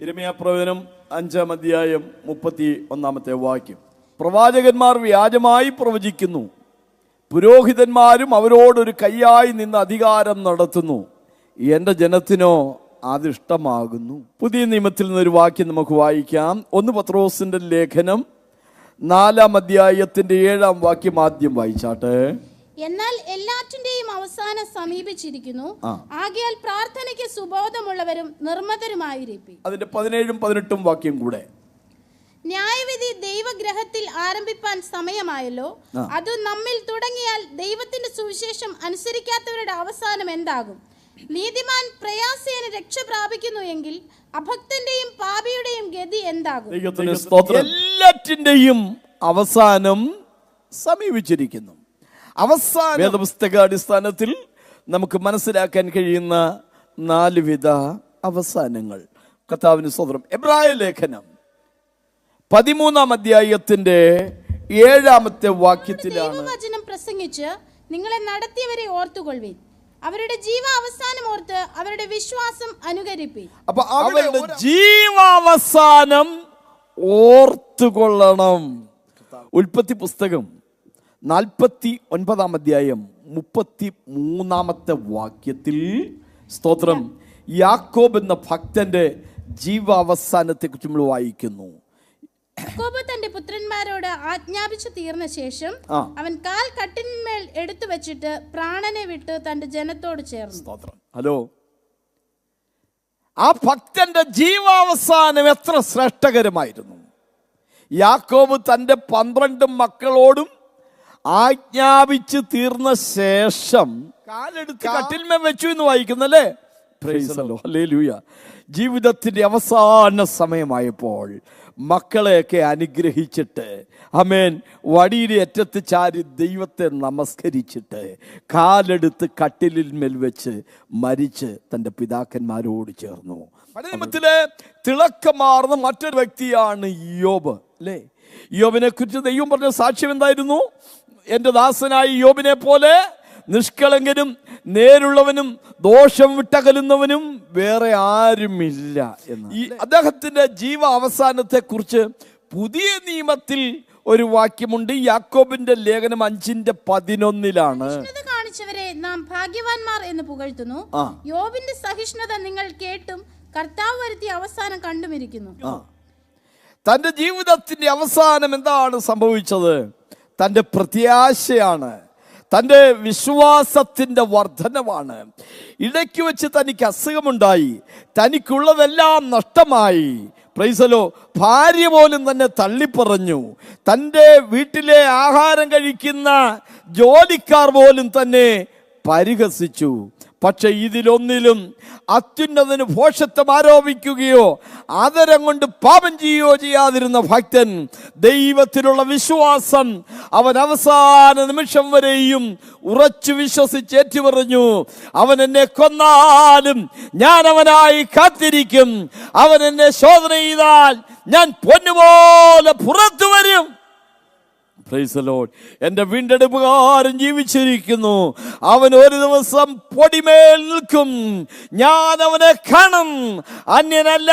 ഇരമയ പ്രവചനം അഞ്ചാം അധ്യായം മുപ്പത്തി ഒന്നാമത്തെ വാക്യം. പ്രവാചകന്മാർ വ്യാജമായി പ്രവചിക്കുന്നു. പുരോഹിതന്മാരും അവരോടൊരു കൈയായി നിന്ന് അധികാരം നടത്തുന്നു. എന്റെ ജനത്തിനോ അതിഷ്ടമാകുന്നു പുതിയ നിയമത്തിൽ നിന്നൊരു വാക്യം നമുക്ക് വായിക്കാം. ഒന്ന് പത്രോസിന്റെ ലേഖനം നാലാം അധ്യായത്തിന്റെ ഏഴാം വാക്യം ആദ്യം വായിച്ചാട്ടെ. എന്നാൽ എല്ലാറ്റിന്റെയും അവസാനം സമീപിച്ചിരിക്കുന്നു. ആകയാൽ പ്രാർത്ഥനയ്ക്ക് സുബോധമുള്ളവരും നിർമ്മതരുമായിരിക്കും അതിന്റെ പതിനേഴും പതിനെട്ടും വാക്യം കൂടെ. ന്യായവിധി ദൈവഗ്രഹത്തിൽ ആരംഭിപ്പാൻ സമയമായല്ലോ. അത് നമ്മിൽ തുടങ്ങിയാൽ ദൈവത്തിന്റെ സുവിശേഷം അനുസരിക്കാത്തവരുടെ അവസാനം എന്താകും? നീതിമാൻ പ്രയാസേന രക്ഷ പ്രാപിക്കുന്നു എങ്കിൽ അഭക്തന്റെയും പാപിയുടെയും ഗതി എന്താകും? എല്ലാറ്റിന്റെയും അവസാനം സമീപിച്ചിരിക്കുന്നു. അവസാന വേദപുസ്തക അടിസ്ഥാനത്തിൽ നമുക്ക് മനസ്സിലാക്കാൻ കഴിയുന്ന നാല് വിധ അവസാനങ്ങൾ. കർത്താവിന് സ്വതന്ത്രം എബ്രായ ലേഖനം. പതിമൂന്നാം അധ്യായത്തിന്റെ ഏഴാമത്തെ വാക്യത്തിലാണ് വചനം പ്രസംഗിച്ച് നിങ്ങളെ നടത്തിയവരെ ഓർത്തുകൊള്ളുവിൻ. അവരുടെ ജീവ അവസാനം ഓർത്ത് അവരുടെ വിശ്വാസം അനുകരിപ്പി അപ്പൊ അവരുടെ ജീവാവസാനം ഓർത്തുകൊള്ളണം. ഉൽപ്പത്തി പുസ്തകം. നാൽപ്പത്തി ഒൻപതാം അധ്യായം മുപ്പത്തി മൂന്നാമത്തെ വാക്യത്തിൽ സ്തോത്രം. യാക്കോബ് എന്ന ഭക്തന്റെ ജീവാവസാനത്തെ കുറിച്ച് നമ്മൾ വായിക്കുന്നു. യാക്കോബ് തന്റെ പുത്രന്മാരോട് ആജ്ഞാപിച്ചു തീർന്ന ശേഷം അവൻ കാൽ കട്ടിന്മേൽ എടുത്തു വെച്ചിട്ട് പ്രാണനെ വിട്ട് തന്റെ ജനത്തോട് ചേർന്നു. സ്തോത്രം. ഹലോ. ആ ഭക്തന്റെ ജീവാവസാനം എത്ര ശ്രേഷ്ഠകരമായിരുന്നു. യാക്കോബ് തന്റെ പന്ത്രണ്ട് മക്കളോടും ആജ്ഞാപിച്ച് തീർന്ന ശേഷം കാലെടുത്ത് കട്ടിൽമേ വെച്ചു എന്ന് വായിക്കുന്നല്ലേ? ജീവിതത്തിന്റെ അവസാന സമയമായപ്പോൾ മക്കളെയൊക്കെ അനുഗ്രഹിച്ചിട്ട് അമേൻ വടിയുടെ അറ്റത്ത് ചാരി ദൈവത്തെ നമസ്കരിച്ചിട്ട് കാലെടുത്ത് കട്ടിലിന്മേൽ വെച്ച് മരിച്ച് തന്റെ പിതാക്കന്മാരോട് ചേർന്നു. പഠനത്തിലെ തിളക്കമാർന്ന മറ്റൊരു വ്യക്തിയാണ് യോബ് അല്ലേ? യോബിനെ കുറിച്ച് ദൈവം പറഞ്ഞ സാക്ഷ്യം എന്തായിരുന്നു? എന്റെ ദാസനായ യോബിനെ പോലെ നിഷ്കളങ്കനും നേരുള്ളവനും ദോഷം വിട്ടകലുന്നവനും വേറെ ആരുമില്ല എന്ന്. ഈ അദ്ദേഹത്തിന്റെ ജീവ അവസാനത്തെ കുറിച്ച് പുതിയ നിയമത്തിൽ ഒരു വാക്യമുണ്ട്. യാക്കോബിന്റെ ലേഖനം അഞ്ചിന്റെ പതിനൊന്നിലാണ്. കാണിച്ചവരെ നാം ഭാഗ്യവാന്മാർ എന്ന് പുകഴ്ത്തുന്നു. യോബിന്റെ സഹിഷ്ണുത നിങ്ങൾ കേട്ടും കർത്താവ് വരുത്തിയ അവസാനം കണ്ടുമിരിക്കുന്നു. തന്റെ ജീവിതത്തിന്റെ അവസാനം എന്താണ് സംഭവിച്ചത്? തന്റെ പ്രത്യാശയാണ് തന്റെ വിശ്വാസത്തിന്റെ വർധനവാണ്. ഇടയ്ക്ക് വെച്ച് തനിക്ക് അസുഖമുണ്ടായി തനിക്കുള്ളതെല്ലാം നഷ്ടമായി. പ്രൈസലോ ഭാര്യ പോലും തന്നെ തള്ളിപ്പറഞ്ഞു. തന്റെ വീട്ടിലെ ആഹാരം കഴിക്കുന്ന ജോലിക്കാർ പോലും തന്നെ പരിഹസിച്ചു. പക്ഷെ ഇതിലൊന്നിലും അത്യുന്നതന് ഭോഷത്വം ആരോപിക്കുകയോ ആദരം കൊണ്ട് പാപം ചെയ്യുകയോ ചെയ്യാതിരുന്ന ഭക്തൻ ദൈവത്തിലുള്ള വിശ്വാസം അവൻ അവസാന നിമിഷം വരെയും ഉറച്ചു വിശ്വസിച്ച് ഏറ്റുപറഞ്ഞു അവൻ എന്നെ കൊന്നാലും ഞാൻ അവനായി കാത്തിരിക്കും. അവൻ എന്നെ ശോധന ചെയ്താൽ ഞാൻ പൊന്നുപോലെ പുറത്തു വരും. എന്റെ വീണ്ടെടുപ്പുകാരൻ ജീവിച്ചിരിക്കുന്നു. അവൻ ഒരു ദിവസം പൊടിമേൽ നിൽക്കും. ഞാൻ അവനെ കാണും. അന്യനല്ല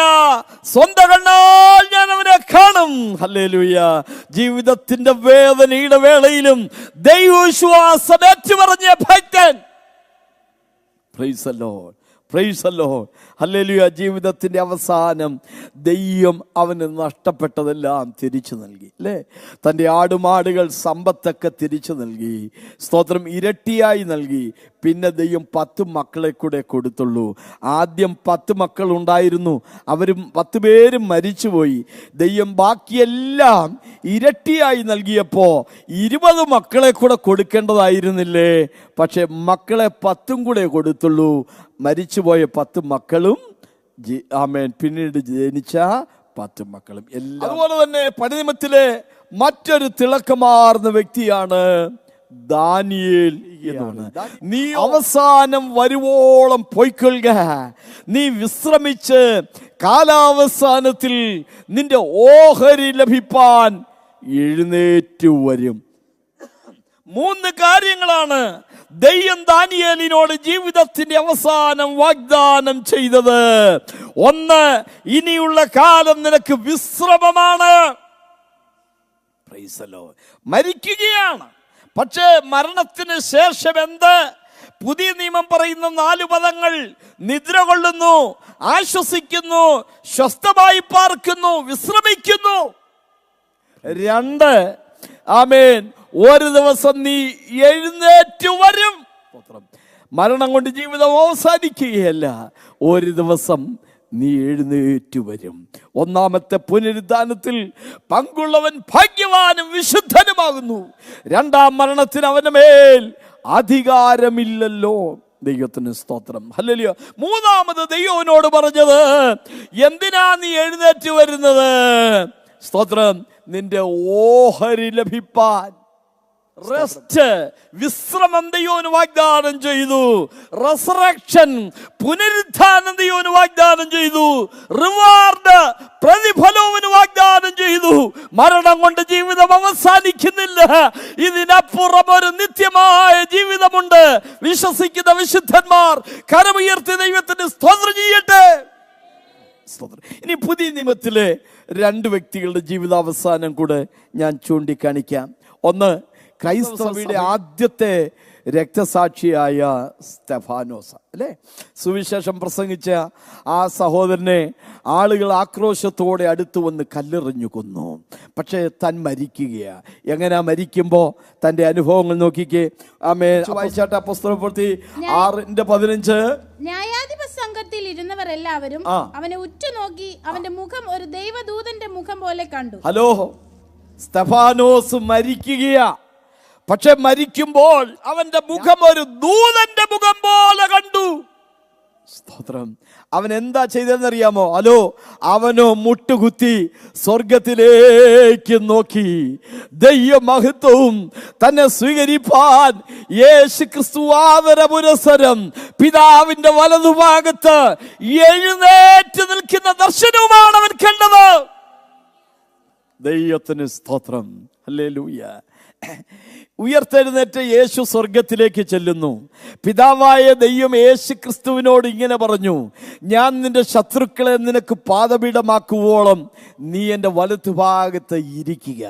സ്വന്തം കണ്ണാൽ ഞാൻ അവനെ കാണും. ഹല്ലേലൂയ ജീവിതത്തിന്റെ വേദനയുടെ വേളയിലും ദൈവവിശ്വാസം ഏറ്റുപറഞ്ഞ ഭക്തൻ. പ്രൈസ് അല്ലോ ഹല്ലേലൂയ ജീവിതത്തിന്റെ അവസാനം ദൈവം അവന് നഷ്ടപ്പെട്ടതെല്ലാം തിരിച്ചു നൽകി അല്ലേ? തന്റെ ആടുമാടുകൾ സമ്പത്തൊക്കെ തിരിച്ചു നൽകി സ്തോത്രം ഇരട്ടിയായി നൽകി. പിന്നെ ദൈവം പത്ത് മക്കളെ കൂടെ കൊടുത്തുള്ളൂ. ആദ്യം പത്ത് മക്കൾ ഉണ്ടായിരുന്നു. അവരും പത്ത് പേരും മരിച്ചുപോയി. ദൈവം ബാക്കിയെല്ലാം ഇരട്ടിയായി നൽകിയപ്പോൾ ഇരുപത് മക്കളെ കൂടെ കൊടുക്കേണ്ടതായിരുന്നില്ലേ? പക്ഷേ മക്കളെ പത്തും കൂടെ കൊടുത്തുള്ളൂ. മരിച്ചുപോയ പത്ത് മക്കളും ആമേൻ. പിന്നീട് ജനിച്ച പത്ത് മക്കളും. എല്ലാം അതുപോലെ തന്നെ പണിനിമത്തിലെ മറ്റൊരു തിളക്കമാർന്ന വ്യക്തിയാണ് ദാനിയേൽ എന്നാണ്. നീ അവസാനം വരുവോളം പൊയ്ക്കൊള്ളുക. നീ വിശ്രമിച്ച് കാലാവസാനത്തിൽ നിന്റെ ഓഹരി ലഭിപ്പാൻ എഴുന്നേറ്റു വരും. മൂന്ന് കാര്യങ്ങളാണ് ദൈവം ദാനിയേലിനോട് ജീവിതത്തിന്റെ അവസാനം വാഗ്ദാനം ചെയ്തത്. ഒന്ന് ഇനിയുള്ള കാലം നിനക്ക് വിശ്രമമാണ്. മരിക്കുകയാണ്. പക്ഷേ മരണത്തിന് ശേഷം എന്ത്? പുതിയ നിയമം പറയുന്ന നാല് പദങ്ങൾ നിദ്ര കൊള്ളുന്നു ആശ്വസിക്കുന്നു സ്വസ്ഥമായി പാർക്കുന്നു വിശ്രമിക്കുന്നു. രണ്ട് ആമേൻ. ഒരു ദിവസം നീ എഴുന്നേറ്റ് വരും. മരണം കൊണ്ട് ജീവിതം അവസാനിക്കുകയല്ല. ഒരു ദിവസം നീ എഴുന്നേറ്റ് വരും. ഒന്നാമത്തെ പുനരുദ്ധാനത്തിൽ പങ്കുള്ളവൻ ഭാഗ്യവാനും വിശുദ്ധനുമാകുന്നു. രണ്ടാം മരണത്തിന് അവന് മേൽ അധികാരമില്ലല്ലോ. ദൈവത്തിന് സ്തോത്രം. അല്ലല്ലോ മൂന്നാമത് ദൈവനോട് പറഞ്ഞത് എന്തിനാ നീ എഴുന്നേറ്റ് വരുന്നത്? സ്തോത്രം നിന്റെ ഓഹരി ലഭിപ്പാൻ. റെസ്റ്റ് വിശ്രമം ദൈവന് വാഗ്ദാനം ചെയ്തു. റെസറക്ഷൻ പുനരുദ്ധാനം ദൈവന് വാഗ്ദാനം ചെയ്തു. റിവാർഡ് പ്രതിഫലവും വാഗ്ദാനം ചെയ്തു. മരണം കൊണ്ട് ജീവിതം അവസാനിക്കുന്നില്ല. ഇതിനപ്പുറം ഒരു നിത്യമായ ജീവിതമുണ്ട്. വിശ്വസിക്കുന്ന വിശുദ്ധന്മാർ കരമുയർത്തി ദൈവത്തിന് സ്തോത്രം ചെയ്യട്ടെ. ഇനി പുതിയ നിയമത്തിലെ രണ്ട് വ്യക്തികളുടെ ജീവിതാവസാനം കൂടെ ഞാൻ ചൂണ്ടിക്കാണിക്കാം. ഒന്ന് ക്രൈസ്തവയുടെ ആദ്യത്തെ രക്തസാക്ഷിയായ സ്റ്റെഫാനോസ അല്ലേ? സുവിശേഷം പ്രസംഗിച്ച ആ സഹോദരനെ ആളുകൾ ആക്രോശത്തോടെ അടുത്ത് വന്ന് കല്ലെറിഞ്ഞു കൊന്നു. പക്ഷേ താൻ മരിക്കുകയാണ് എങ്ങനെ മരിക്കുമ്പോൾ തന്റെ അനുഭവങ്ങൾ നോക്കിക്കേ. ആമേ വായിച്ചാട്ട പുസ്തകപ്പെടുത്തി ആറിന്റെ പതിനഞ്ച്. ന്യായാധിപ സംഘത്തിൽ ഇരുന്നവർ എല്ലാവരും അവനെ ഉറ്റുനോക്കി അവന്റെ മുഖം ഒരു ദൈവദൂതന്റെ മുഖം പോലെ കണ്ടു. ഹലോ സ്തഫാനോസ് മരിക്കുകയാ. പക്ഷെ മരിക്കുമ്പോൾ അവന്റെ മുഖം ഒരു ദൂതന്റെ മുഖം പോലെ കണ്ടു. സ്തോത്രം. അവൻ എന്താ ചെയ്തതെന്നറിയാമോ? അലോ അവനോ മുട്ടുകുത്തി സ്വർഗത്തിലേക്ക് നോക്കി. ദൈവമഹത്വവും തന്നെ സ്വീകരിപ്പാൻ യേശു ക്രിസ്തു പുരസരം പിതാവിന്റെ വലതുഭാഗത്ത് എഴുന്നേറ്റ് നിൽക്കുന്ന ദർശനവുമാണ് അവൻ കണ്ടത്. ദൈവത്തിന് സ്തോത്രം. അല്ലേ ലൂയ ഉയർത്തെഴുന്നേറ്റ് യേശു സ്വർഗത്തിലേക്ക് ചെല്ലുന്നു. പിതാവായ ദൈവം യേശു ക്രിസ്തുവിനോട് ഇങ്ങനെ പറഞ്ഞു ഞാൻ നിന്റെ ശത്രുക്കളെ നിനക്ക് പാദപീഠമാക്കുവോളം നീ എന്റെ വലത്തുഭാഗത്ത് ഇരിക്കുക.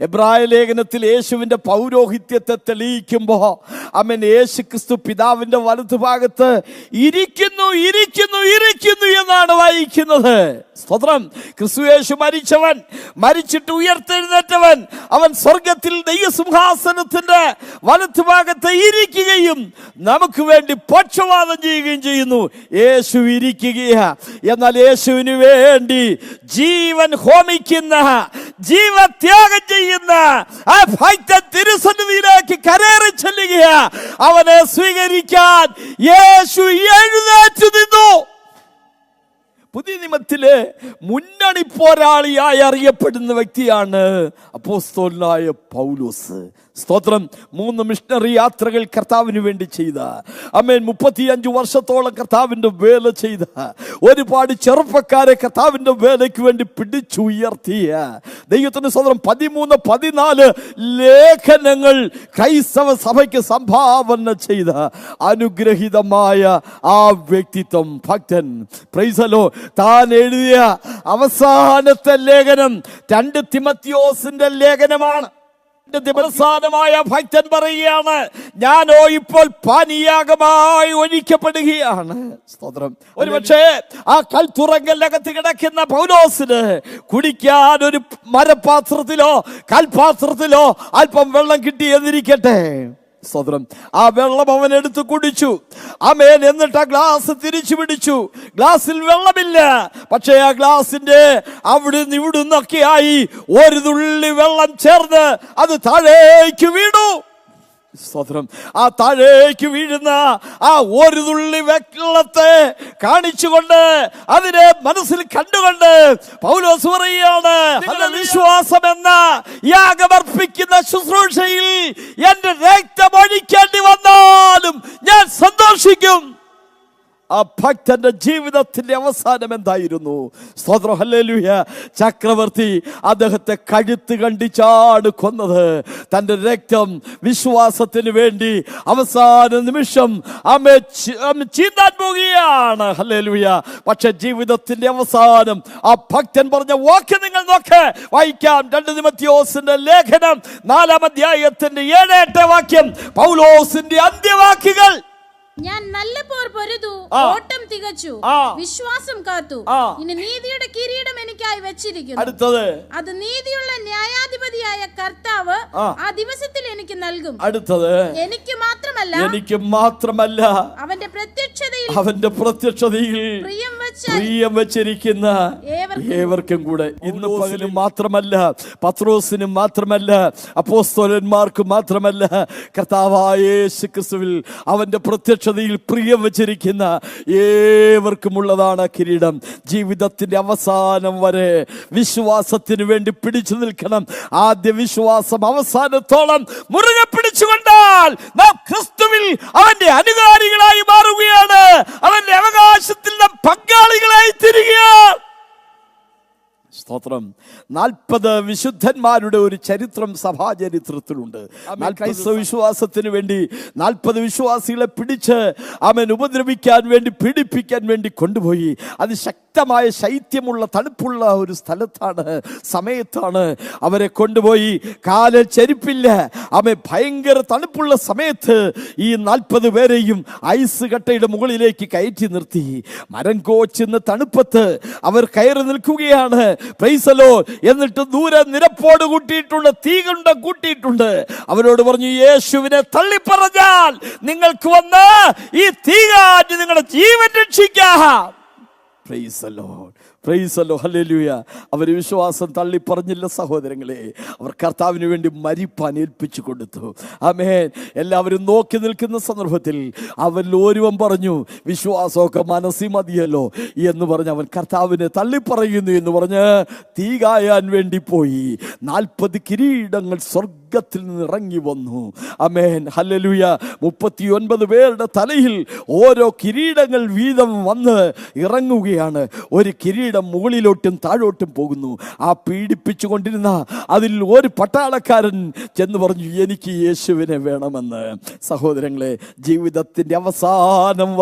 എബ്രായ ലേഖനത്തിൽ യേശുവിന്റെ പൗരോഹിത്യത്തെ തെളിയിക്കുമ്പോൾ അമ്മൻ യേശു ക്രിസ്തു പിതാവിന്റെ വലത്തുഭാഗത്ത് ഇരിക്കുന്നു ഇരിക്കുന്നു ഇരിക്കുന്നു എന്നാണ് വായിക്കുന്നത്. സ്തോത്രം. ക്രിസ്തുയേശു മരിച്ചവൻ മരിച്ചിട്ട് ഉയർത്തെഴുന്നേറ്റവൻ അവൻ സ്വർഗത്തിൽ ദൈവസിംഹാസനത്തിന്റെ വലത്തുഭാഗത്ത് ഇരിക്കുകയും നമുക്ക് വേണ്ടി പക്ഷവാദം ചെയ്യുകയും ചെയ്യുന്നു. യേശു ഇരിക്കുകയാ. എന്നാൽ യേശുവിന് വേണ്ടി ജീവൻ ഹോമിക്കുന്ന ജീവത്യാഗം ചെയ്യുന്ന ആ ഭക്ത തിരുസന്നിധിയിലേക്ക് കരേറി ചെല്ലുകയാ. അവനെ സ്വീകരിക്കാൻ യേശു എഴുന്നേറ്റ് നിന്നു. പുതിയ നിയമത്തിലെ മുന്നണി പോരാളിയായി അറിയപ്പെടുന്ന വ്യക്തിയാണ് അപ്പോസ്തോലായ പൗലോസ്. സ്തോത്രം. മൂന്ന് മിഷണറി യാത്രകൾ കർത്താവിന് വേണ്ടി ചെയ്ത. അമ്മേൻ മുപ്പത്തിയഞ്ച് വർഷത്തോളം കർത്താവിന്റെ വേല ചെയ്ത. ഒരുപാട് ചെറുപ്പക്കാരെ കർത്താവിന്റെ വേലയ്ക്ക് വേണ്ടി പിടിച്ചുയർത്തിയ ദൈവത്തിന്റെ സ്വതന്ത്രം പതിമൂന്ന് പതിനാല് ലേഖനങ്ങൾ ക്രൈസ്തവ സഭയ്ക്ക് സംഭാവന ചെയ്ത. അനുഗ്രഹീതമായ ആ വ്യക്തിത്വം. ഭക്തൻ പ്രൈസലോ താൻ എഴുതിയ അവസാനത്തെ ലേഖനം രണ്ട് തിമത്യോസിന്റെ ലേഖനമാണ്. രണ്ട് അവസാനമായ ഭക്തൻ പറയുകയാണ് ഞാനോ ഇപ്പോൾ പാനീയാകമായി ഒഴിക്കപ്പെടുകയാണ്. സ്തോത്രം. ഒരുപക്ഷെ ആ കൽത്തുറങ്കലിനകത്ത് കിടക്കുന്ന പൗലോസിന് കുടിക്കാൻ ഒരു മരപാത്രത്തിലോ കൽപാത്രത്തിലോ അല്പം വെള്ളം കിട്ടിയെന്നിരിക്കട്ടെ സ്തോത്രം ആ വെള്ളം അവൻ എടുത്ത് കുടിച്ചു. അമേൻ എന്നിട്ട് ആ ഗ്ലാസ് തിരിച്ചു പിടിച്ചു. ഗ്ലാസ്സിൽ വെള്ളമില്ല. പക്ഷേ ആ ഗ്ലാസിന്റെ അവിടെ നിന്ന് ഇവിടുന്നൊക്കെയായി ഒരു തുള്ളി വെള്ളം ചേർന്ന് അത് താഴേക്ക് വീണു. സ്തോത്രം. ആ താഴേക്ക് വീഴുന്ന ആ ഒരു തുള്ളി വെള്ളത്തെ കാണിച്ചുകൊണ്ട് അതിനെ മനസ്സിൽ കണ്ടുകൊണ്ട് പൗലോസ് പറയുകയാണ് "നിങ്ങളുടെ വിശ്വാസം എന്ന യാഗമർപ്പിക്കുന്ന ശുശ്രൂഷയിൽ എന്റെ രക്തം ഒഴിക്കേണ്ടി വന്നാലും ഞാൻ സന്തോഷിക്കും. ആ ഭക്തന്റെ ജീവിതത്തിന്റെ അവസാനം എന്തായിരുന്നു? ചക്രവർത്തി അദ്ദേഹത്തെ കഴുത്ത് കണ്ടിച്ചാണ് കൊന്നത്. തന്റെ രക്തം വിശ്വാസത്തിന് വേണ്ടി അവസാന നിമിഷം അമ്മ ചീന്താൻ പോകുകയാണ് ഹല്ലേലൂയ. പക്ഷെ ജീവിതത്തിന്റെ അവസാനം ആ ഭക്തൻ പറഞ്ഞ വാക്ക് നിങ്ങൾ നോക്ക്. വായിക്കാം. രണ്ട് നിമത്തിയോസിന്റെ ലേഖനം നാലാം അധ്യായത്തിന്റെ ഏഴേട്ടെ വാക്യം. പൗലോസിന്റെ അന്ത്യവാക്യങ്ങൾ. ഞാൻ നല്ല പോർ പൊരുതു ഓട്ടം തികച്ചു. വിശ്വാസം കാത്തു. ഇനി നീതിയുടെ കിരീടം എനിക്കായി വെച്ചിരിക്കുന്നു. അടുത്തത്. അത് നീതിയുള്ള ന്യായാധിപതിയായ കർത്താവ് ആ. ദിവസത്തിൽ എനിക്ക് നൽകും. അടുത്തത്. എനിക്ക് മാത്രമല്ല എനിക്ക് മാത്രമല്ല. അവന്റെ പ്രത്യക്ഷതയിൽ അവന്റെ പ്രത്യക്ഷതയിൽ പ്രിയം പ്രിയം വെച്ചിരിക്കുന്ന ഏവർക്കും കൂടെ ഇന്ന് പകലും മാത്രമല്ല പത്രോസിനും മാത്രമല്ല അപ്പോസ്തോലന്മാർക്ക് മാത്രമല്ല കർത്താവായ യേശുക്രിസ്തുവിൽ അവന്റെ പ്രത്യക്ഷതയിൽ പ്രിയം വെച്ചിരിക്കുന്ന ഏവർക്കുമുള്ളതാണ് കിരീടം. ജീവിതത്തിന്റെ അവസാനം വരെ വിശ്വാസത്തിന് വേണ്ടി പിടിച്ചു നിൽക്കണം. ആദ്യ വിശ്വാസം അവസാനത്തോളം മുറുകെ പിടിച്ചുകൊണ്ടാൽ നാം ക്രിസ്തുവിൽ അവന്റെ അനുകാരികളായി മാറുകയാണ്. അവന്റെ അവകാശത്തിൽ നാം പങ്കാളികളായി തിരികെ. സ്തോത്രം. നാൽപ്പത് വിശുദ്ധന്മാരുടെ ഒരു ചരിത്രം സഭാചരിത്രത്തിലുണ്ട് ക്രൈസ്തവ വിശ്വാസത്തിന് വേണ്ടി നാൽപ്പത് വിശ്വാസികളെ പിടിച്ച് അവൻ ഉപദ്രവിക്കാൻ വേണ്ടി പീഡിപ്പിക്കാൻ വേണ്ടി കൊണ്ടുപോയി. അത് ശക്തമായ ശൈത്യമുള്ള തണുപ്പുള്ള ഒരു സ്ഥലത്താണ് സമയത്താണ് അവരെ കൊണ്ടുപോയി. കാൽ ചെരുപ്പില്ല. അവ ഭയങ്കര തണുപ്പുള്ള സമയത്ത് ഈ നാൽപ്പത് പേരെയും ഐസ് കട്ടയുടെ മുകളിലേക്ക് കയറ്റി നിർത്തി. മരം കോച്ചുന്ന തണുപ്പത്ത് അവർ കയറി നിൽക്കുകയാണ്. പ്രൈസലോ എന്നിട്ട് ദൂരെ നിരപ്പോട് കൂട്ടിയിട്ടുണ്ട് തീകുണ്ട കൂട്ടിയിട്ടുണ്ട്. അവരോട് പറഞ്ഞു യേശുവിനെ തള്ളിപ്പറഞ്ഞാൽ നിങ്ങൾക്ക് വന്ന് ഈ തീകാറ്റ് നിങ്ങളുടെ ജീവൻ രക്ഷിക്കാം. പ്രൈസലോ പ്രൈസലോ ഹല്ലേലൂയ അവർ വിശ്വാസം തള്ളി പറഞ്ഞില്ല സഹോദരങ്ങളെ. അവർ കർത്താവിന് വേണ്ടി മരിപ്പാൻ ഏൽപ്പിച്ചു കൊടുത്തു. ആമേൻ. എല്ലാവരും നോക്കി നിൽക്കുന്ന സന്ദർഭത്തിൽ അവരിൽ ഒരുവൻ പറഞ്ഞു വിശ്വാസമൊക്കെ മനസ്സി മതിയല്ലോ എന്ന് പറഞ്ഞ് അവൻ കർത്താവിനെ തള്ളിപ്പറയുന്നു എന്ന് പറഞ്ഞ് തീ കായാൻ വേണ്ടി പോയി. നാൽപ്പത് കിരീടങ്ങൾ സ്വർഗത്തിൽ നിന്ന് ഇറങ്ങി വന്നു. Amen hallelujah. മുപ്പത്തിയൊൻപത് പേരുടെ തലയിൽ ഓരോ കിരീടങ്ങൾ വീതം വന്ന് ഇറങ്ങുകയാണ്. ഒരു കിരീടം മുകളിലോട്ടും താഴോട്ടും പോകുന്നു. ആ പീഡിപ്പിച്ചു കൊണ്ടിരുന്ന അതിൽ ഒരു പട്ടാളക്കാരൻ ചെന്ന് പറഞ്ഞു എനിക്ക് യേശുവിനെ വേണമെന്ന്. സഹോദരങ്ങളെ ജീവിതത്തിന്റെ അവസാനം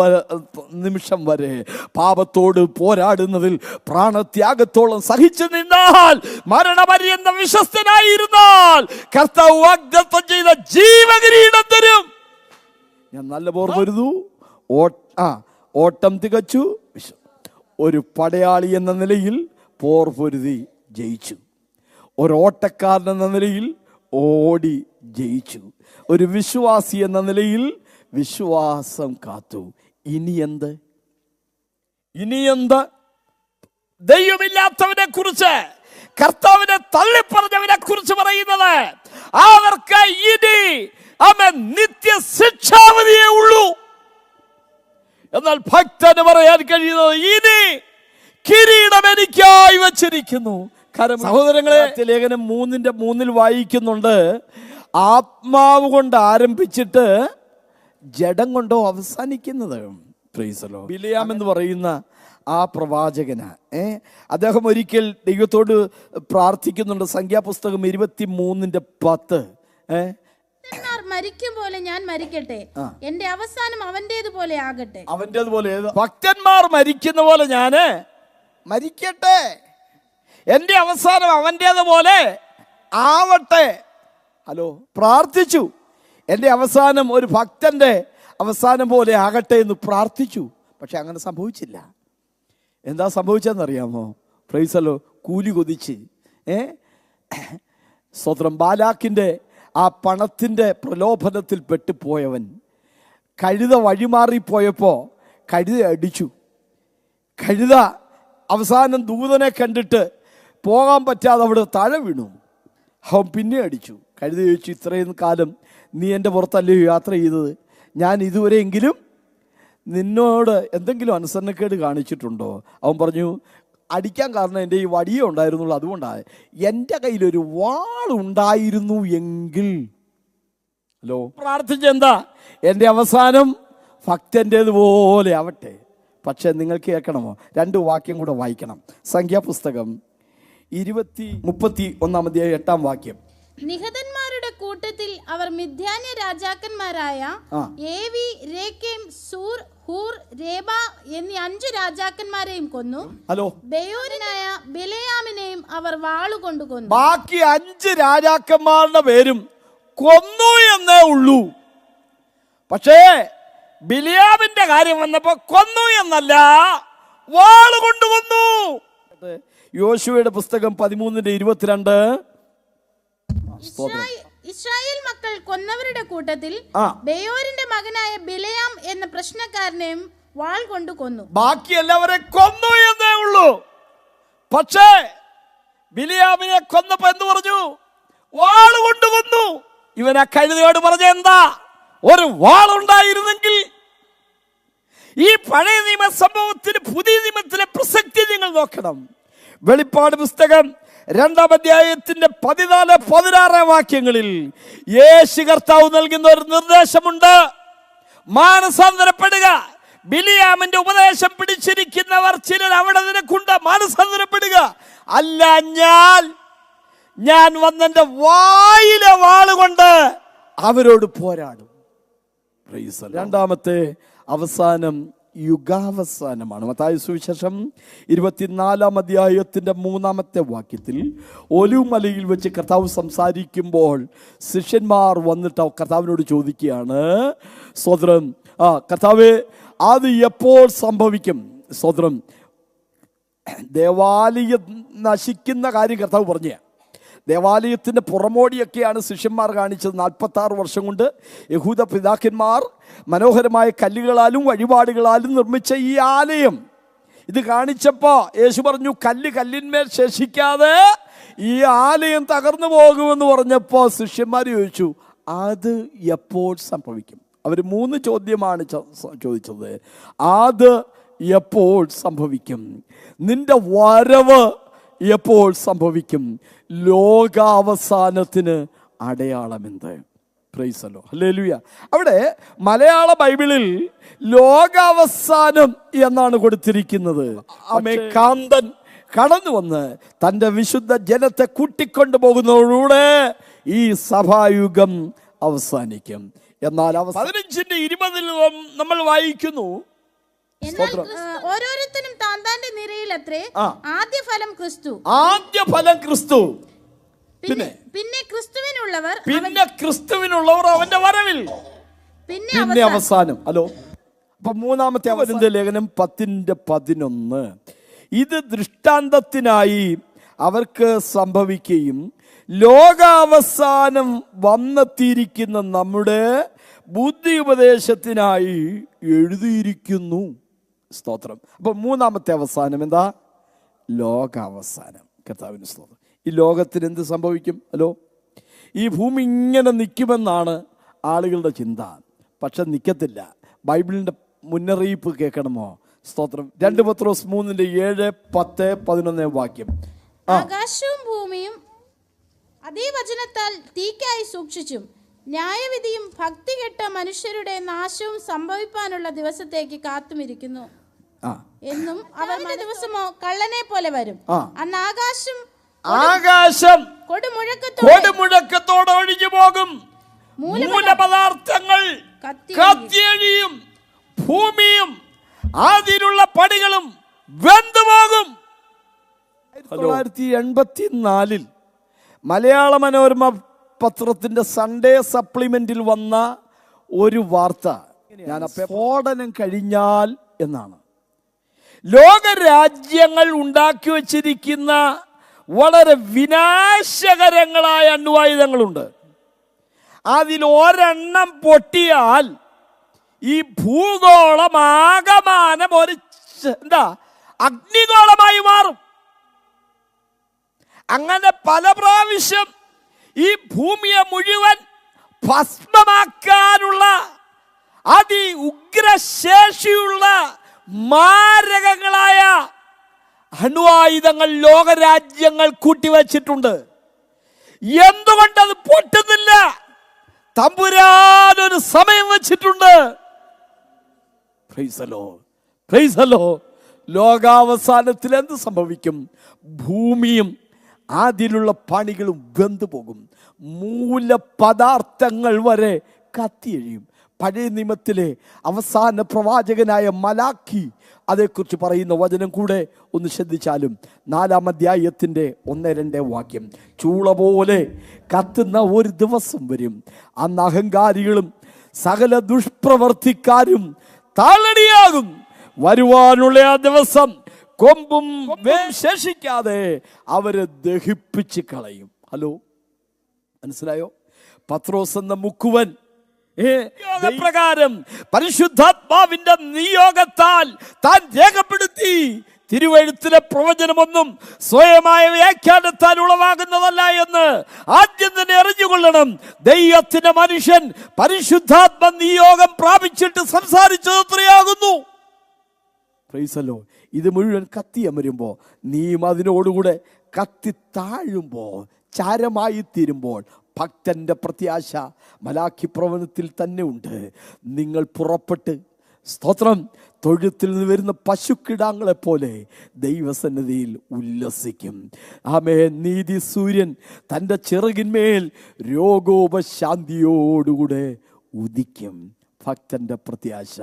നിമിഷം വരെ പാപത്തോട് പോരാടുന്നതിൽ പ്രാണത്യാഗത്തോളം സഹിച്ചു നിന്നാൽ മരണപര്യന്തം വിശ്വസ്തനായിരുന്നാൽ കർത്താവ് വാഗ്ദത്തം ചെയ്ത ജീവകിരീടം തരും. ഞാൻ നല്ല പോർ വരുന്നു. ആ ഓട്ടം തികച്ചു. ഒരു പടയാളി എന്ന നിലയിൽ പോർ പൊരുതി ജയിച്ചു. ഒരു ഓട്ടക്കാരൻ എന്ന നിലയിൽ ഓടി ജയിച്ചു. ഒരു വിശ്വാസി എന്ന നിലയിൽ വിശ്വാസം കാത്തു. ഇനി എന്ത്? ഇനി എന്ത്? ദൈവമില്ലാത്തവനെ കുറിച്ച് കർത്താവിനെ തള്ളിപ്പറഞ്ഞവനെ കുറിച്ച് പറയുന്നത് അവർക്ക് ഇനി അവൻ നിത്യ ശിക്ഷാവധിയേ ഉള്ളൂ. എന്നാൽ ഭക്തന് പറയാൻ കഴിയുന്നത് ഇനി കിരീടം എനിക്കായി വച്ചിരിക്കുന്നു. കാരണം സഹോദരങ്ങളെ ലേഖനം മൂന്നിന്റെ മൂന്നിൽ വായിക്കുന്നുണ്ട് ആത്മാവ് കൊണ്ട് ആരംഭിച്ചിട്ട് ജഡം കൊണ്ടോ അവസാനിക്കുന്നത്. പ്രൈസലോ ബിലിയാം എന്ന് പറയുന്ന ആ പ്രവാചകന്. ഏ? അദ്ദേഹം ഒരിക്കൽ ദൈവത്തോട് പ്രാർത്ഥിക്കുന്നുണ്ട്. സംഖ്യാപുസ്തകം ഇരുപത്തി മൂന്നിന്റെ പത്ത്. ഏ? മരിക്കും പോലെ ഞാൻ മരിക്കട്ടെ. എന്റെ അവസാനം അവന്റേതുപോലെ ആകട്ടെ. അവന്റെതുപോലെ ഭക്തന്മാർ മരിക്കുന്ന പോലെ ഞാൻ മരിക്കട്ടെ. എന്റെ അവസാനം അവന്റേതുപോലെ ആവട്ടെ. ഹലോ പ്രാർത്ഥിച്ചു. എന്റെ അവസാനം ഒരു ഭക്തന്റെ അവസാനം പോലെ ആകട്ടെ എന്ന് പ്രാർത്ഥിച്ചു. പക്ഷെ അങ്ങനെ സംഭവിച്ചില്ല. എന്താ സംഭവിച്ചതെന്നറിയാമോ? പ്രൈസലോ കൂലി കൊതിച്ച്. ഏ? സ്വത്രം ബാലാക്കിന്റെ ആ പണത്തിന്റെ പ്രലോഭനത്തിൽ പെട്ടുപോയവൻ കഴുത വഴിമാറിപ്പോയപ്പോൾ കഴുത അടിച്ചു. കഴുത അവസാനം ദൂതനെ കണ്ടിട്ട് പോകാൻ പറ്റാതെ അവിടെ താഴെ വീണു. അവൻ പിന്നെ അടിച്ചു. കഴുത ചോദിച്ചു ഇത്രയും കാലം നീ എന്റെ പുറത്തല്ലയോ യാത്ര ചെയ്തത്? ഞാൻ ഇതുവരെയെങ്കിലും നിന്നോട് എന്തെങ്കിലും അനുസരണക്കേട് കാണിച്ചിട്ടുണ്ടോ? അവൻ പറഞ്ഞു അടിക്കാൻ കാരണം എന്റെ ഈ വടിയേ ഉണ്ടായിരുന്നുള്ളൂ. അതുകൊണ്ടാണ് എന്റെ കയ്യിലൊരു വാളുണ്ടായിരുന്നു എങ്കിൽ. ഹലോ? പ്രാർത്ഥിച്ച എന്താ? എന്റെ അവസാനം ഭക്തന്റേതുപോലെ ആവട്ടെ. പക്ഷെ നിങ്ങൾ കേൾക്കണമോ? രണ്ട് വാക്യം കൂടെ വായിക്കണം. സംഖ്യാപുസ്തകം ഇരുപത്തി മുപ്പത്തി ഒന്നാമതി എട്ടാം വാക്യം. നിഹതന്മാരുടെ കൂട്ടത്തിൽ അവർ മിഥ്യാന്യ രാജാക്കന്മാരായ സൂർ ഹൂർ രേബ എന്നീ അഞ്ചു രാജാക്കന്മാരെയും കൊന്നു. ഹലോ. ബയോരനായ ബിലയാമിനെയും അവർ വാളുകൊണ്ട് കൊന്നു. ബാക്കി അഞ്ച് രാജാക്കന്മാരുടെ പേരും കൊന്നു എന്നേ ഉള്ളൂ. പക്ഷേ ബിലിയാമിന്റെ കാര്യം വന്നപ്പോ കൊന്നു എന്നല്ല വാൾ കൊണ്ട് കൊന്നു. യോശുവയുടെ പുസ്തകം പതിമൂന്നിന്റെ ഇരുപത്തിരണ്ട്. ഇസ്രായേൽ- ഇസ്രായേൽ മക്കൾ കൊന്നവരുടെ കൂട്ടത്തിൽ ബയോറിന്റെ ബയോരിന്റെ മകനായ ബിലയാം എന്ന പ്രശ്നക്കാരനെയും വാൾ കൊണ്ട് കൊന്നു. ബാക്കി എല്ലാവരെ കൊന്നു എന്നേ ഉള്ളൂ. പക്ഷേ ബിലിയാമിനെ കൊന്നപ്പോ എന്ന് പറഞ്ഞു? വാൾ കൊണ്ട് കൊന്നു. ഇവൻ ആ കഴുതയോട് പറഞ്ഞ എന്താ? ഒരു വാൾ ഉണ്ടായിരുന്നെങ്കിൽ ഈ പഴയ നിയമ സംഭവത്തിന് പുതിയ നിയമത്തിലെ പ്രസക്തി നിങ്ങൾ നോക്കണം. വെളിപ്പാട് പുസ്തകം രണ്ടാം അധ്യായത്തിന്റെ പതിനാല് പതിനാറ് വാക്യങ്ങളിൽ യേശു കർത്താവ് നൽകുന്ന ഒരു നിർദ്ദേശമുണ്ട്. മാനസാന്തരപ്പെടുക. ബിലിയാമിന്റെ ഉപദേശം പിടിച്ചിരിക്കുന്നവർ ചിലർ അവിടെ നിനക്കുണ്ട്. മാനസാന്തരപ്പെടുക. അല്ല ഞാൻ ഞാൻ വന്നെന്റെ വായിലെ വാളുകൊണ്ട് അവരോട് പോരാടും. രണ്ടാമത്തെ അവസാനം യുഗാവസാനമാണ്. മത്തായ സുവിശേഷം ഇരുപത്തിനാലാം അധ്യായത്തിന്റെ മൂന്നാമത്തെ വാക്യത്തിൽ ഒലുമലയിൽ വെച്ച് കർത്താവ് സംസാരിക്കുമ്പോൾ ശിഷ്യന്മാർ വന്നിട്ട് കർത്താവിനോട് ചോദിക്കുകയാണ് സ്വതന്ത്രം ആ കർത്താവ് അത് എപ്പോൾ സംഭവിക്കും? സ്വതന്ത്രം ദേവാലയം നശിക്കുന്ന കാര്യം കർത്താവ് പറഞ്ഞ. ദേവാലയത്തിന്റെ പുറമോടിയൊക്കെയാണ് ശിഷ്യന്മാർ കാണിച്ചത് നാൽപ്പത്തി ആറ് വർഷം കൊണ്ട്. യഹൂദ പിതാക്കന്മാർ മനോഹരമായ കല്ലുകളാലും വഴിപാടുകളാലും നിർമ്മിച്ച ഈ ആലയം. ഇത് കാണിച്ചപ്പോൾ യേശു പറഞ്ഞു കല്ല് കല്ലിന്മേൽ ശേഷിക്കാതെ ഈ ആലയം തകർന്നു പോകുമെന്ന് പറഞ്ഞപ്പോൾ ശിഷ്യന്മാർ ചോദിച്ചു അത് എപ്പോൾ സംഭവിക്കും? അവർ മൂന്ന് ചോദ്യമാണ് ചോദിച്ചത്. അത് എപ്പോൾ സംഭവിക്കും? നിന്റെ വരവ് എപ്പോൾ സംഭവിക്കും? ലോകാവസാനത്തിന് അടയാളമെന്ത്? പ്രൈസലോ ഹല്ലേലൂയ അവിടെ മലയാള ബൈബിളിൽ ലോകാവസാനം എന്നാണ് കൊടുത്തിരിക്കുന്നത്. അമേ കാന്തൻ കടന്നു വന്ന് തന്റെ വിശുദ്ധ ജനത്തെ കൂട്ടിക്കൊണ്ടു പോകുന്നതോടുകൂടെ ഈ സഭായുഗം അവസാനിക്കും. എന്നാൽ പതിനഞ്ചിന്റെ ഇരുപതിൽ നമ്മൾ വായിക്കുന്നു ഓരോരുത്തരും താൻ താന്റെ നിരയിലത്രേ ആ. ആദ്യ ഫലം ക്രിസ്തു. ആദ്യ ഫലം ക്രിസ്തു. പിന്നെ പിന്നെ? ക്രിസ്തുവിനുള്ളവർ പിന്നെ ക്രിസ്തുവിനുള്ളവർ അവന്റെ വരവിൽ. പിന്നെ പിന്നെ അവസാനം. ഹലോ. അപ്പൊ മൂന്നാമത്തെ അവരുടെ ലേഖനം പത്തിന്റെ പതിനൊന്ന്. ഇത് ദൃഷ്ടാന്തത്തിനായി അവർക്ക് സംഭവിക്കുകയും ലോകാവസാനം വന്നെത്തിയിരിക്കുന്ന നമ്മുടെ ബുദ്ധി ഉപദേശത്തിനായി എഴുതിയിരിക്കുന്നു. സ്തോത്രം. അപ്പൊ മൂന്നാമത്തെ അവസാനം എന്താ? ലോകാവസാനം. കർത്താവിന് സ്തോത്രം. ഈ ലോകത്തിന് എന്ത് സംഭവിക്കും? ഹലോ? ഈ ഭൂമി ഇങ്ങനെ നിൽക്കുമെന്നാണ് ആളുകളുടെ ചിന്ത. പക്ഷെ നിൽക്കത്തില്ല. ബൈബിളിന്റെ മുന്നറിയിപ്പ് കേൾക്കണമോ? സ്തോത്രം. രണ്ട് പത്രോസ് മൂന്നിന്റെ ഏഴ് പത്ത് പതിനൊന്ന് വാക്യം. ആകാശവും ഭൂമിയും അതേ വചനത്താൽ തീക്കായി സൂക്ഷിച്ചും ന്യായവിധിയും ഭക്തി കെട്ട മനുഷ്യരുടെ നാശവും സംഭവിപ്പാനുള്ള ദിവസത്തേക്ക് കാത്തുമിരിക്കുന്നു. എന്നും അവർ ദിവസമോ കള്ളനെ പോലെ വരും. അന്ന് ആകാശം ആകാശം കൊടുമുഴക്കത്തോടെ ഒഴിഞ്ഞു പോകും. മൂലപദാർത്ഥങ്ങൾ കത്തി കത്തിയഴിയും ഭൂമിയും അതിലുള്ള പടികളും വെന്തുപോകും തൊള്ളായിരത്തി എൺപത്തിനാലിൽ മലയാള മനോരമ പത്രത്തിന്റെ സൺഡേ സപ്ലിമെന്റിൽ വന്ന ഒരു വാർത്ത. ഞാൻ സ്ഫോടനം കഴിഞ്ഞാൽ എന്നാണ്. ലോകരാജ്യങ്ങൾ ഉണ്ടാക്കി വച്ചിരിക്കുന്ന വളരെ വിനാശകരങ്ങളായ അണ്വായുധങ്ങളുണ്ട്. അതിൽ ഒരെണ്ണം പൊട്ടിയാൽ ഈ ഭൂഗോളം ആകമാനം ഒരു എന്താ അഗ്നിഗോളമായി മാറും. അങ്ങനെ പല പ്രാവശ്യം ഈ ഭൂമിയെ മുഴുവൻ ഭസ്മമാക്കാനുള്ള അതി ഉഗ്രശേഷിയുള്ള മാരകങ്ങളായ അണുവായുധങ്ങൾ ലോകരാജ്യങ്ങൾ കൂട്ടിവച്ചിട്ടുണ്ട്. എന്തുകൊണ്ടത് പൊട്ടുന്നില്ല? തമ്പുരാൻ ഒരു സമയം വെച്ചിട്ടുണ്ട്. ലോകാവസാനത്തിൽ എന്ത് സംഭവിക്കും? ഭൂമിയും അതിലുള്ള പണികളും വെന്തു പോകും മൂലപദാർത്ഥങ്ങൾ വരെ കത്തിയഴിയും. പഴയ നിയമത്തിലെ അവസാന പ്രവാചകനായ മലാഖി അതേക്കുറിച്ച് പറയുന്ന വചനം കൂടെ ഒന്ന് ശ്രദ്ധിച്ചാലും നാലാം അധ്യായത്തിന്റെ ഒന്ന് രണ്ട് വാക്യം ചൂള പോലെ കത്തുന്ന ഒരു ദിവസം വരും. അന്ന് അഹങ്കാരികളും സകല ദുഷ്പ്രവർത്തിക്കാരും താളടിയാകും വരുവാനുള്ള ആ ദിവസം കൊമ്പും ശേഷിക്കാതെ അവരെ ദഹിപ്പിച്ച് കളയും. ഹലോ? മനസ്സിലായോ? പത്രോസ് എന്ന മുക്കുവൻ പ്രകാരം പരിശുദ്ധാത്മാവിന്റെ നിയോഗത്താൽ താൻ രേഖപ്പെടുത്തി തിരുവഴുത്തിലെ പ്രവചനമൊന്നും സ്വയമായ വ്യാഖ്യാനത്താൽ ഉളവാകുന്നതല്ല എന്ന് ആദ്യം തന്നെ അറിഞ്ഞുകൊള്ളണം. ദൈവത്തിന്റെ മനുഷ്യൻ പരിശുദ്ധാത്മ നിയോഗം പ്രാപിച്ചിട്ട് സംസാരിച്ചത് എത്രയാകുന്നു പ്രൈസല്ലോ ഇത് മുഴുവൻ കത്തി അമരുമ്പോൾ നീയും അതിനോടുകൂടെ കത്തി താഴുമ്പോൾ ചാരമായി തീരുമ്പോൾ ഭക്തന്റെ പ്രത്യാശ മലാഖി പ്രവണത്തിൽ തന്നെ ഉണ്ട്. നിങ്ങൾ പുറപ്പെട്ട് സ്തോത്രം. തൊഴുത്തിൽ നിന്ന് വരുന്ന പശുക്കിടാങ്ങളെ പോലെ ദൈവസന്നിധിയിൽ ഉല്ലസിക്കും. ആമേ നീതി സൂര്യൻ തന്റെ ചിറകിന്മേൽ രോഗോപശാന്തിയോടുകൂടെ ഉദിക്കും. ഭക്തന്റെ പ്രത്യാശ.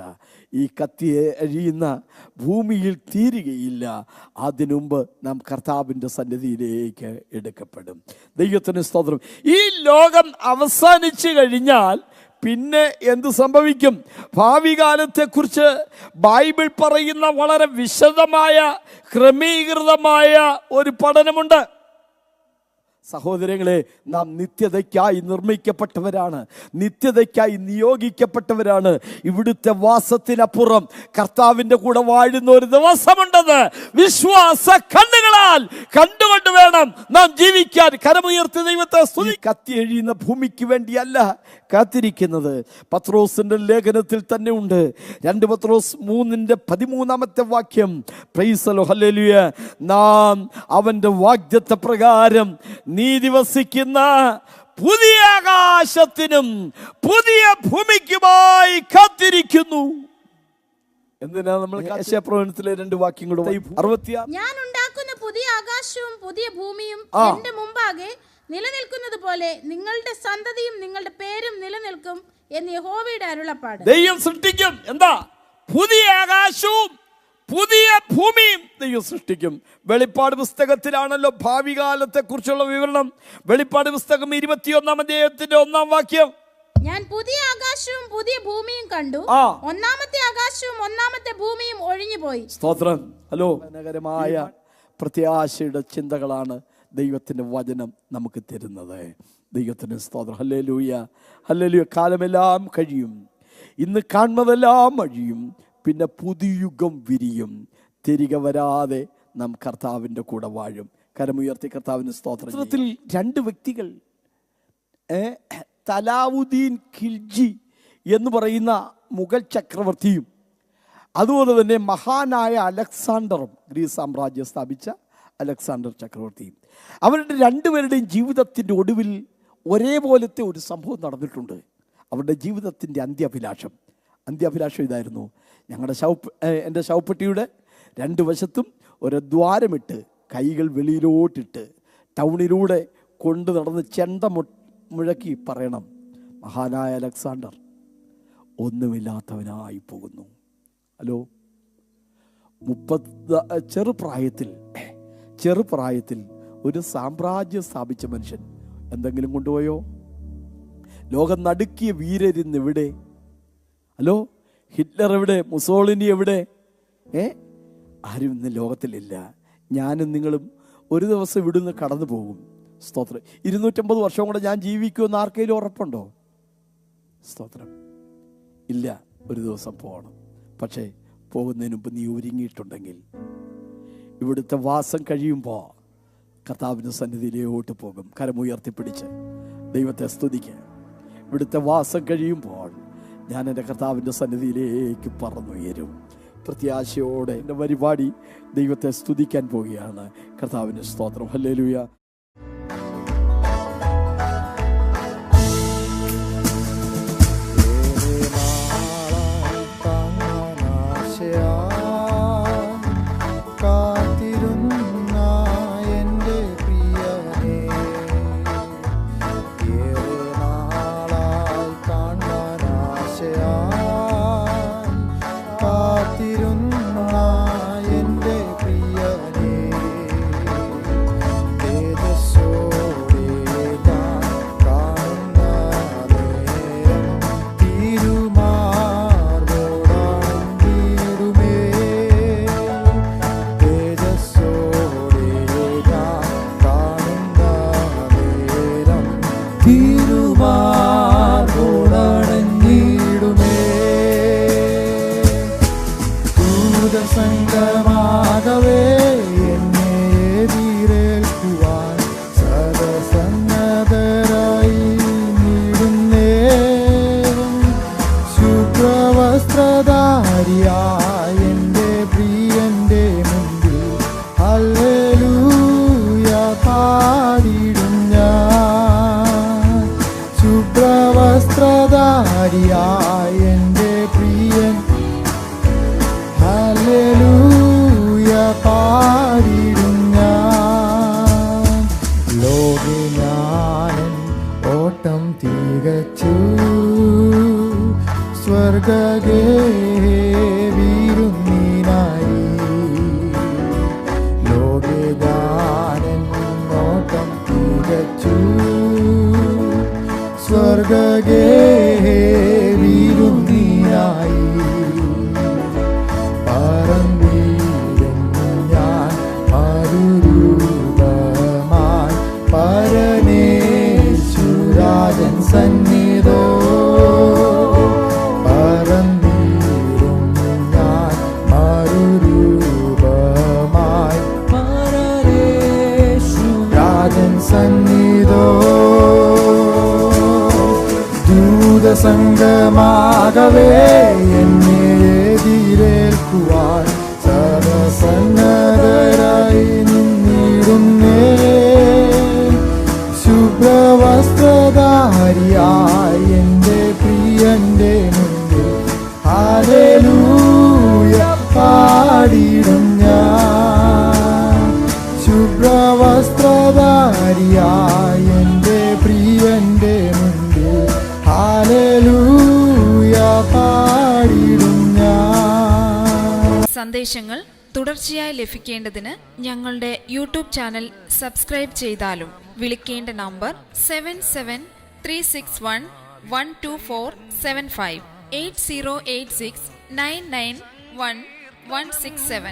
ഈ കത്തിയെ അഴിയുന്ന ഭൂമിയിൽ തീരുകയില്ല. അതിനുമുമ്പ് നാം കർത്താവിന്റെ സന്നിധിയിലേക്ക് എടുക്കപ്പെടും. ദൈവത്തിന് സ്തോത്രം. ഈ ലോകം അവസാനിച്ചു കഴിഞ്ഞാൽ പിന്നെ എന്ത് സംഭവിക്കും? ഭാവി കാലത്തെക്കുറിച്ച് ബൈബിൾ പറയുന്ന വളരെ വിശദമായ ക്രമീകൃതമായ ഒരു പഠനമുണ്ട്. സഹോദരങ്ങളെ നാം നിത്യതയ്ക്കായി നിർമ്മിക്കപ്പെട്ടവരാണ്. നിത്യതയ്ക്കായി നിയോഗിക്കപ്പെട്ടവരാണ്. ഇവിടുത്തെ വാസത്തിനപ്പുറം കർത്താവിന്റെ കൂടെ വാഴുന്ന ഒരു ദിവസമുണ്ടെന്ന് വിശ്വാസ കണ്ണുകളാൽ കണ്ടുകൊണ്ട് വേണം നാം ജീവിക്കാൻ. കരമുയർത്തി ദൈവത്തെ സ്തുതി കത്തി എഴിയുന്ന ഭൂമിക്ക് വേണ്ടിയല്ല കാത്തിരിക്കുന്നത്. പത്രോസിന്റെ ലേഖനത്തിൽ തന്നെ ഉണ്ട്. രണ്ട് പത്രോസ് മൂന്നിന്റെ പതിമൂന്നാമത്തെ വാക്യം. പ്രൈസലോ ഹല്ലേലൂയ നാം അവന്റെ വാഗ്ദത്ത പ്രകാരം നീതി വസിക്കുന്ന പുതിയ ആകാശത്തിനും പുതിയ ഭൂമിക്കുമായി കാത്തിരിക്കുന്നു. എന്തിനാ നമ്മൾ പ്രവചനത്തിലെ രണ്ട് വാക്യം കൂടെ ഞാൻ ഉണ്ടാക്കുന്ന പുതിയ ആകാശവും പുതിയ ഭൂമിയും. എന്റെ മുമ്പാകെ നിലനിൽക്കുന്നത് പോലെ നിങ്ങളുടെ സന്തതിയും നിങ്ങളുടെ പേരും നിലനിൽക്കും എന്ന് യഹോവയുടെ അരുളപ്പാട്. ദൈവം സൃഷ്ടിക്കും. എന്താ? പുതിയ ആകാശവും പുതിയ ഭൂമിയും ദൈവം സൃഷ്ടിക്കും. വെളിപ്പാട് പുസ്തകത്തിലാണല്ലോ ഭാവി കാലത്തെ കുറിച്ചുള്ള വിവരണം. വെളിപ്പാട് പുസ്തകം ഇരുപത്തിയൊന്നാം അധ്യായത്തിന്റെ ഒന്നാം വാക്യം. ഞാൻ പുതിയ ആകാശവും പുതിയ ഭൂമിയും കണ്ടു. ഒന്നാമത്തെ ആകാശവും ഒന്നാമത്തെ ഭൂമിയും ഒഴിഞ്ഞുപോയി സ്തോത്രം. ഹലോ. മനകരമായ പ്രത്യാശയുടെ ചിന്തകളാണ് ദൈവത്തിന്റെ വചനം നമുക്ക് തരുന്നത്. ദൈവത്തിന് സ്തോത്രം. ഹല്ലേ ലൂയ ഹല്ലേ ലൂയ കാലമെല്ലാം കഴിയും. ഇന്ന് കാണുന്നതെല്ലാം അഴിയും. പിന്നെ പുതുയുഗം വിരിയും. തിരികെ വരാതെ നാം കർത്താവിന്റെ കൂടെ വാഴും. കരമുയർത്തി കർത്താവിന് സ്തോത്രത്തിൽ രണ്ട് വ്യക്തികൾ തലാവുദ്ദീൻ ഖിൽജി എന്ന് പറയുന്ന മുഗൾ ചക്രവർത്തിയും അതുപോലെ തന്നെ മഹാനായ അലക്സാണ്ടറും ഗ്രീസ് സാമ്രാജ്യം സ്ഥാപിച്ച അലക്സാണ്ടർ ചക്രവർത്തിയും. അവരുടെ രണ്ടുപേരുടെയും ജീവിതത്തിന്റെ ഒടുവിൽ ഒരേപോലത്തെ ഒരു സംഭവം നടന്നിട്ടുണ്ട്. അവരുടെ ജീവിതത്തിന്റെ അന്ത്യാഭിലാഷം. അന്ത്യാഭിലാഷം ഇതായിരുന്നു. ഞങ്ങളുടെ ശവ എന്റെ ശവപ്പെട്ടിയുടെ രണ്ട് വശത്തും ഒരു ദ്വാരമിട്ട് കൈകൾ വെളിയിലോട്ടിട്ട് ടൗണിലൂടെ കൊണ്ട് നടന്ന് ചെണ്ട മുഴക്കി പറയണം മഹാനായ അലക്സാണ്ടർ ഒന്നുമില്ലാത്തവനായി പോകുന്നു. ഹലോ? മുപ്പത് ചെറുപ്രായത്തിൽ ചെറുപ്രായത്തിൽ ഒരു സാമ്രാജ്യം സ്ഥാപിച്ച മനുഷ്യൻ എന്തെങ്കിലും കൊണ്ടുപോയോ? ലോകം നടുക്കിയ വീരരിന്ന് എവിടെ ഹലോ ഹിറ്റ്ലർ എവിടെ? മുസോളിനി എവിടെ? ഏ? ആരും ഇന്ന് ലോകത്തിലില്ല. ഞാനും നിങ്ങളും ഒരു ദിവസം ഇവിടുന്ന് കടന്നു പോകും. സ്തോത്രം. ഇരുന്നൂറ്റമ്പത് വർഷം കൂടെ ഞാൻ ജീവിക്കുമെന്ന് ആർക്കെങ്കിലും ഉറപ്പുണ്ടോ? സ്തോത്രം. ഇല്ല ഒരു ദിവസം പോകണം. പക്ഷേ പോകുന്നതിന് മുമ്പ് നീ ഒരുങ്ങിയിട്ടുണ്ടെങ്കിൽ. ഇവിടുത്തെ വാസം കഴിയുമ്പോൾ കർത്താവിന്റെ സന്നിധിയിലോട്ട് പോകും. കരമുയർത്തിപ്പിടിച്ച് ദൈവത്തെ സ്തുതിക്കുക ഇവിടുത്തെ വാസം കഴിയുമ്പോൾ ഞാൻ എന്റെ കർത്താവിന്റെ സന്നിധിയിലേക്ക് പറന്നുയരും. പ്രത്യാശയോടെ എന്റെ പരിപാടി ദൈവത്തെ സ്തുതിക്കാൻ പോവുകയാണ്. കർത്താവിന്റെ സ്തോത്രം. ഹല്ലേലൂയ. തികച്ചു സ്വർഗേ വീരുന്നീനായി ലോകദാനൻ നോട്ടം തികച്ചു സ്വർഗേ அற்புத சங்கமாகவே என்னே எதிரே സന്ദേശങ്ങൾ തുടർച്ചയായി ലഭിക്കേണ്ടതിന് ഞങ്ങളുടെ യൂട്യൂബ് ചാനൽ സബ്സ്ക്രൈബ് ചെയ്താലും വിളിക്കേണ്ട number seven seven three six one one two four seven five eight zero eight six nine nine one one six seven.